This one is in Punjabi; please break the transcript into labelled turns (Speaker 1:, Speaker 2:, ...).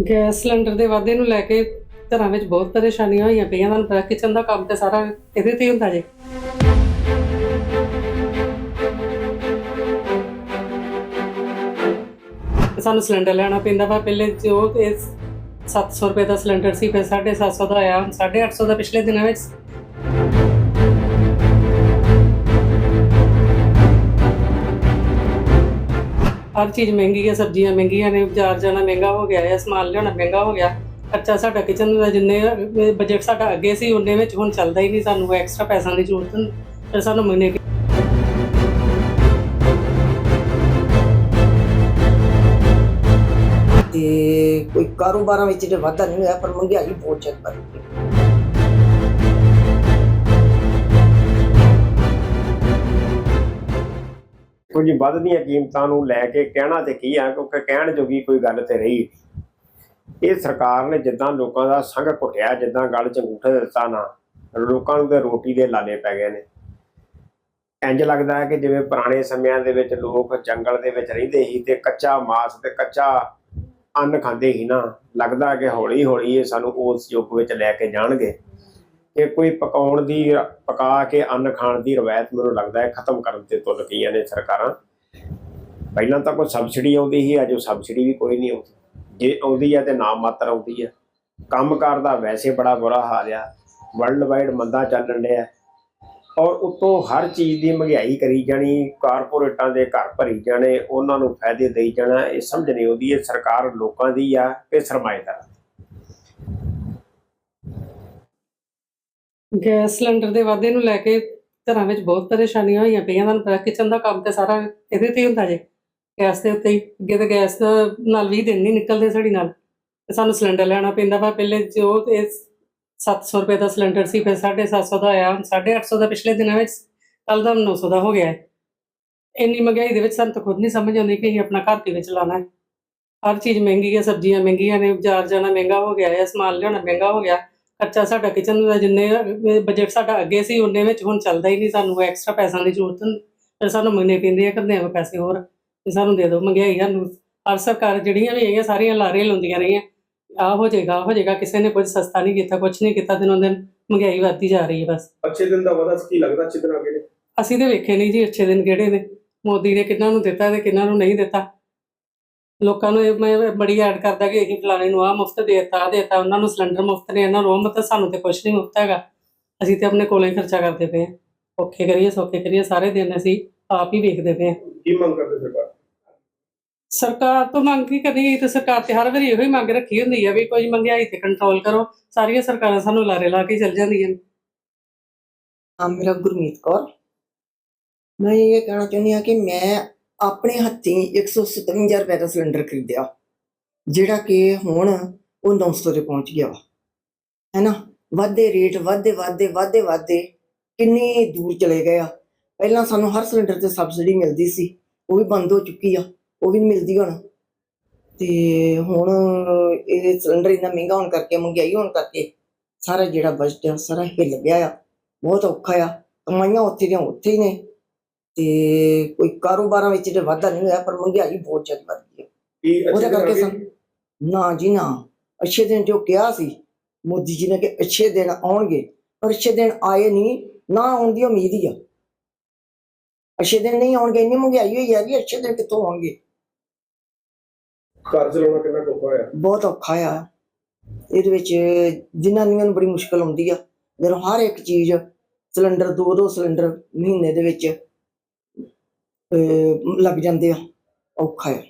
Speaker 1: ਗੈਸ ਸਿਲੰਡਰ ਦੇ ਵਾਧੇ ਨੂੰ ਲੈ ਕੇ ਘਰਾਂ ਵਿੱਚ ਬਹੁਤ ਪਰੇਸ਼ਾਨੀਆਂ ਹੋਈਆਂ ਪਈਆਂ। ਤੁਹਾਨੂੰ ਪਤਾ ਕਿਚਨ ਦਾ ਕੰਮ ਤੇ ਸਾਰਾ ਇਹਦੇ ਤੇ ਹੀ ਹੁੰਦਾ ਜੇ। ਤੇ ਸਾਨੂੰ ਸਿਲੰਡਰ ਲੈਣਾ ਪੈਂਦਾ ਵਾ। ਪਹਿਲੇ ਜੋ ਇਹ 700 ਰੁਪਏ ਦਾ ਸਿਲੰਡਰ ਸੀ, ਫਿਰ 750 ਦਾ ਆਇਆ। ਹੁਣ 850 ਦਾ ਪਿਛਲੇ ਦਿਨਾਂ ਵਿੱਚ ਹਰ ਚੀਜ਼ ਮਹਿੰਗੀ ਹੈ ਸਬਜ਼ੀਆਂ ਮਹਿੰਗੀਆਂ ਨੇ, ਬਾਜ਼ਾਰ ਜਾਣਾ ਮਹਿੰਗਾ ਹੋ ਗਿਆ ਹੈ ਸਮਾਨ ਲਿਆਉਣਾ ਮਹਿੰਗਾ ਹੋ ਗਿਆ। ਖਰਚਾ ਸਾਡਾ ਕਿਚਨ ਦਾ ਜਿੰਨੇ ਬਜਟ ਸਾਡਾ ਅੱਗੇ ਸੀ, ਉਹਨੇ ਵਿੱਚ ਹੁਣ ਚੱਲਦਾ ਹੀ ਨਹੀਂ, ਸਾਨੂੰ ਐਕਸਟਰਾ ਪੈਸਿਆਂ ਦੀ ਜ਼ਰੂਰਤ ਨਹੀਂ। ਫਿਰ ਸਾਨੂੰ ਮਹੀਨੇ ਦੀ
Speaker 2: ਤੇ ਕੋਈ ਕਾਰੋਬਾਰਾਂ ਵਿੱਚ ਤੇ ਵਾਧਾ ਨਹੀਂ ਹੋਇਆ, ਪਰ ਮਹਿੰਗਾਈ ਬਹੁਤ ਜ਼ਿਆਦਾ ਵੱਧ
Speaker 3: ਕੁਝ ਵੱਧਦੀਆਂ ਕੀਮਤਾਂ ਨੂੰ ਲੈ ਕੇ ਕਹਿਣਾ ਤੇ ਕੀ ਆ, ਕਿਉਂਕਿ ਕਹਿਣ ਜੋਗੀ ਕੋਈ ਗੱਲ ਤੇ ਰਹੀ। ਇਹ ਸਰਕਾਰ ਨੇ ਜਿੱਦਾਂ ਲੋਕਾਂ ਦਾ ਸੰਗ ਘੁੱਟਿਆ, ਜਿੱਦਾਂ ਗੱਲ ਚ ਅੰਗੂਠਾ ਦਿੱਤਾ ਨਾ, ਲੋਕਾਂ ਨੂੰ ਤੇ ਰੋਟੀ ਦੇ ਲਾਲੇ ਪੈ ਗਏ ਨੇ। ਇੰਜ ਲੱਗਦਾ ਹੈ ਕਿ ਜਿਵੇਂ ਪੁਰਾਣੇ ਸਮਿਆਂ ਦੇ ਵਿੱਚ ਲੋਕ ਜੰਗਲ ਦੇ ਵਿੱਚ ਰਹਿੰਦੇ ਸੀ ਤੇ ਕੱਚਾ ਮਾਸ ਤੇ ਕੱਚਾ ਅੰਨ ਖਾਂਦੇ ਸੀ ਨਾ, ਲੱਗਦਾ ਕਿ ਹੌਲੀ ਹੌਲੀ ਇਹ ਸਾਨੂੰ ਉਸ ਯੁੱਗ ਵਿੱਚ ਲੈ ਕੇ ਜਾਣਗੇ। ਕਿ ਕੋਈ ਪਕਾਉਣ ਦੀ, ਪਕਾ ਕੇ ਅੰਨ ਖਾਣ ਦੀ ਰਵਾਇਤ ਮੈਨੂੰ ਲੱਗਦਾ ਹੈ ਖਤਮ ਕਰਨ ਤੇ ਤੁਲ ਗਈਆਂ ਨੇ ਸਰਕਾਰਾਂ। ਪਹਿਲਾਂ ਤਾਂ ਕੋਈ ਸਬਸਿਡੀ ਆਉਂਦੀ ਸੀ, ਅੱਜ ਉਹ ਸਬਸਿਡੀ ਵੀ ਕੋਈ ਨਹੀਂ ਆਉਂਦੀ। ਜੇ ਆਉਂਦੀ ਹੈ ਤੇ ਨਾਮ ਮਾਤਰ ਆਉਂਦੀ ਹੈ ਕੰਮਕਾਰ ਦਾ ਵੈਸੇ ਬੜਾ ਬੁਰਾ ਹਾਲ ਆ। ਵਰਲਡ ਵਾਈਡ ਮੰਦਾ ਚੱਲਣ ਡਿਆ। ਔਰ ਉਤੋਂ ਹਰ ਚੀਜ਼ ਦੀ ਮਹਿੰਗਾਈ ਕਰੀ ਜਾਣੀ, ਕਾਰਪੋਰੇਟਾਂ ਦੇ ਘਰ ਭਰੀ ਜਾਣੇ, ਉਹਨਾਂ ਨੂੰ ਫਾਇਦੇ ਦੇਈ ਜਾਣਾ, ਇਹ ਸਮਝ ਨਹੀਂ ਆਉਂਦੀ। ਇਹ ਸਰਕਾਰ ਲੋਕਾਂ ਦੀ ਆ ਕਿ ਸਰਮਾਏਦਾਰ
Speaker 1: ਗੈਸ ਸਿਲੰਡਰ ਦੇ ਵਾਧੇ ਨੂੰ ਲੈ ਕੇ ਘਰਾਂ ਵਿੱਚ ਬਹੁਤ ਪਰੇਸ਼ਾਨੀਆਂ ਹੋਈਆਂ ਪਈਆਂ। ਤੁਹਾਨੂੰ ਪਤਾ ਕਿਚਨ ਦਾ ਕੰਮ ਤੇ ਸਾਰਾ ਇਹਦੇ ਤੇ ਹੀ ਹੁੰਦਾ ਜੇ। ਗੈਸ ਦੇ ਉੱਤੇ ਹੀ। ਅੱਗੇ ਤਾਂ ਗੈਸ ਨਾਲ 20 ਦਿਨ ਨਹੀਂ ਨਿਕਲਦੇ ਸਾਡੀ ਨਾਲ। ਤੇ ਸਾਨੂੰ ਸਿਲੰਡਰ ਲੈਣਾ ਪੈਂਦਾ ਵਾ। ਪਹਿਲੇ ਜੋ ਇਹ 700 ਰੁਪਏ ਦਾ ਸਿਲੰਡਰ ਸੀ, ਫਿਰ 750 ਦਾ ਆਇਆ। ਹੁਣ 850 ਦਾ ਪਿਛਲੇ ਦਿਨਾਂ ਵਿੱਚ ਕੱਲ ਦਾ 900 ਦਾ ਹੋ ਗਿਆ। ਹੈ ਇੰਨੀ ਮਹਿੰਗਾਈ ਦੇ ਵਿੱਚ ਸਾਨੂੰ ਤਾਂ ਖੁਦ ਨਹੀਂ ਸਮਝ ਆਉਂਦੀ ਕਿ ਅਸੀਂ ਆਪਣਾ ਘਰ ਕਿਵੇਂ ਚਲਾਉਣਾ ਹੈ। ਹਰ ਚੀਜ਼ ਮਹਿੰਗੀ ਹੈ, ਸਬਜ਼ੀਆਂ ਮਹਿੰਗੀਆਂ ਨੇ, ਬਾਜ਼ਾਰ ਜਾਣਾ ਮਹਿੰਗਾ ਹੋ ਗਿਆ ਹੈ ਸਮਾਨ ਲਿਆਉਣਾ ਮਹਿੰਗਾ ਹੋ ਗਿਆ। ਖਰਚਾ ਸਾਡਾ ਕਿਚਨ ਦਾ ਜਿੰਨੇ ਬਜਟ ਸਾਡਾ ਅੱਗੇ ਸੀ ਉਹਨੇ ਵਿੱਚ ਹੁਣ ਚੱਲਦਾ ਹੀ ਨਹੀਂ। ਸਾਨੂੰ ਐਕਸਟਰਾ ਪੈਸਿਆਂ ਦੀ ਜ਼ਰੂਰਤ ਫਿਰ ਸਾਨੂੰ ਮਹੀਨੇ ਪੈਂਦੇ ਆ ਕਰਦੇ ਆ ਪੈਸੇ ਹੋਰ। ਤੇ ਸਾਨੂੰ ਦੇ ਦਿਓ ਮਹਿੰਗਾਈ ਸਾਨੂੰ। ਹਰ ਸਰਕਾਰ ਜਿਹੜੀਆਂ ਵੀ ਹੈਗੀਆਂ ਸਾਰੀਆਂ ਲਾਰੇ ਲਾਉਂਦੀਆਂ ਰਹੀਆਂ। ਆ ਹੋ ਜਾਏਗਾ ਹੋ ਜਾਏਗਾ। ਕਿਸੇ ਨੇ ਕੁਝ ਸਸਤਾ ਨਹੀਂ ਕੀਤਾ ਕੁਝ ਨਹੀਂ ਕੀਤਾ ਦਿਨੋਂ ਦਿਨ ਮਹਿੰਗਾਈ ਵੱਧਦੀ ਜਾ ਰਹੀ ਹੈ ਬਸ।
Speaker 4: ਅੱਛੇ ਦਿਨ ਦਾ ਵਾਦਾ ਕੀ ਲੱਗਦਾ ਅੱਛੇ ਦਿਨ ਅੱਗੇ ਨੇ?
Speaker 1: ਅਸੀਂ ਤੇ ਵੇਖੇ ਨਹੀਂ ਜੀ ਅੱਛੇ ਦਿਨ ਕਿਹੜੇ ਨੇ। ਮੋਦੀ ਨੇ ਕਿੰਨਾਂ ਨੂੰ ਦਿੱਤਾ ਤੇ ਕਿੰਨਾਂ ਨੂੰ ਨਹੀਂ ਦਿੱਤਾ। ਲੋਕਾਂ ਨੂੰ ਇਹ ਮੈਂ ਬੜੀ ਐਡ ਕਰਦਾ ਕਿ ਅਸੀਂ ਫਲਾਣੇ ਨੂੰ ਆ ਮੁਫਤ ਦੇਤਾ ਆ ਦੇਤਾ ਉਹਨਾਂ ਨੂੰ ਸਿਲੰਡਰ ਮੁਫਤ ਨੇ ਇਹਨਾਂ ਨੂੰ ਮੁਫਤ ਸਾਨੂੰ ਤੇ ਕੁਝ ਨਹੀਂ ਮੁਫਤ ਹੈਗਾ। ਅਸੀਂ ਤੇ ਆਪਣੇ ਕੋਲੋਂ ਹੀ ਖਰਚਾ ਕਰਦੇ ਪਏ ਹਾਂ। ਔਖੇ ਕਰੀਏ ਸੌਖੇ ਕਰੀਏ ਸਾਰੇ ਦਿਨ ਅਸੀਂ ਆਪ ਹੀ ਵੇਖਦੇ ਪਏ ਹਾਂ।
Speaker 4: ਕੀ ਮੰਗ ਕਰਦੇ ਸਰਕਾਰ?
Speaker 1: ਸਰਕਾਰ ਤੋਂ ਮੰਗ ਕੀ ਕਰਨੀ ਤੇ ਸਰਕਾਰ ਤੇ ਹਰ ਵਾਰੀ ਇਹੋ ਹੀ ਮੰਗ ਰੱਖੀ ਹੁੰਦੀ ਹੈ ਵੀ ਕੋਈ ਮਹਿੰਗਾਈ ਤੇ ਕੰਟਰੋਲ ਕਰੋ। ਸਾਰੀਆਂ ਸਰਕਾਰਾਂ ਸਾਨੂੰ ਲਾਰੇ ਲਾ ਕੇ ਚੱਲ ਜਾਂਦੀਆਂ ਨੇ।
Speaker 2: ਹਾਂ ਮੇਰਾ ਗੁਰਮੀਤ ਕੌਰ। ਮੈਂ ਇਹ ਕਹਿਣਾ ਚਾਹੁੰਦੀ ਹਾਂ ਕਿ ਮੈਂ ਆਪਣੇ ਹੱਥੀਂ 157 ਰੁਪਏ ਦਾ ਸਿਲੰਡਰ ਖਰੀਦਿਆ, ਜਿਹੜਾ ਕਿ ਹੁਣ ਉਹ 900 ਤੇ ਪਹੁੰਚ ਗਿਆ ਵਾ। ਹੈਨਾ? ਵਾਧੇ ਰੇਟ, ਵਾਧੇ ਵਾਧੇ ਵਾਧੇ ਵਾਧੇ ਕਿੰਨੇ ਦੂਰ ਚਲੇ ਗਏ ਆ। ਪਹਿਲਾਂ ਸਾਨੂੰ ਹਰ ਸਿਲੰਡਰ ਤੇ ਸਬਸਿਡੀ ਮਿਲਦੀ ਸੀ, ਉਹ ਵੀ ਬੰਦ ਹੋ ਚੁੱਕੀ ਆ, ਉਹ ਵੀ ਨੀ ਮਿਲਦੀ ਹੁਣ। ਤੇ ਹੁਣ ਇਹ ਸਿਲੰਡਰ ਇੰਨਾ ਮਹਿੰਗਾ ਹੋਣ ਕਰਕੇ, ਮਹਿੰਗਾਈ ਹੋਣ ਕਰਕੇ ਸਾਰਾ ਜਿਹੜਾ ਬਜਟ ਆ, ਸਾਰਾ ਹਿੱਲ ਗਿਆ ਆ। ਬਹੁਤ ਔਖਾ ਆ। ਕਮਾਈਆਂ ਉੱਥੇ ਦੀਆਂ ਉੱਥੇ ਹੀ ਨੇ। ਤੇ ਕੋਈ ਕਾਰੋਬਾਰਾਂ ਵਿੱਚ ਤੇ ਵਾਧਾ ਨਹੀਂ ਹੋਇਆ ਪਰ ਮਹਿੰਗਾਈ ਬਹੁਤ ਜ਼ਿਆਦਾ ਵੱਧ ਗਈ ਉਹਦੇ ਕਰਕੇ ਸਾਨੂੰ ਨਾ ਜੀ ਨਾ ਅੱਛੇ ਦਿਨ ਜੋ ਕਿਹਾ ਸੀ ਮੋਦੀ ਜੀ ਨੇ ਕਿ ਅੱਛੇ ਦਿਨ ਆਉਣਗੇ ਪਰ ਅੱਛੇ ਦਿਨ ਆਏ ਨਹੀਂ ਨਾ ਆਉਣ ਦੀ ਉਮੀਦ ਹੀ ਆ। ਅੱਛੇ ਦਿਨ ਨਹੀਂ ਆਉਣਗੇ ਇੰਨੀ ਮਹਿੰਗਾਈ ਹੋਈ ਹੈ ਅੱਛੇ ਦਿਨ ਕਿੱਥੋਂ ਆਉਣਗੇ?
Speaker 4: ਘਰ ਚਲਾਉਣਾ ਕਿੰਨਾ ਔਖਾ ਹੋਇਆ?
Speaker 2: ਬਹੁਤ ਔਖਾ ਆ। ਇਹਦੇ ਵਿੱਚ ਜਨਾਨੀਆਂ ਨੂੰ ਬੜੀ ਮੁਸ਼ਕਲ ਆਉਂਦੀ ਆ। ਜਦੋਂ ਹਰ ਇੱਕ ਚੀਜ਼ ਸਿਲੰਡਰ ਦੋ ਦੋ ਸਿਲੰਡਰ ਮਹੀਨੇ ਦੇ ਵਿੱਚ ਲੱਗ ਜਾਂਦੇ ਆ ਔਖਾ ਹੈ।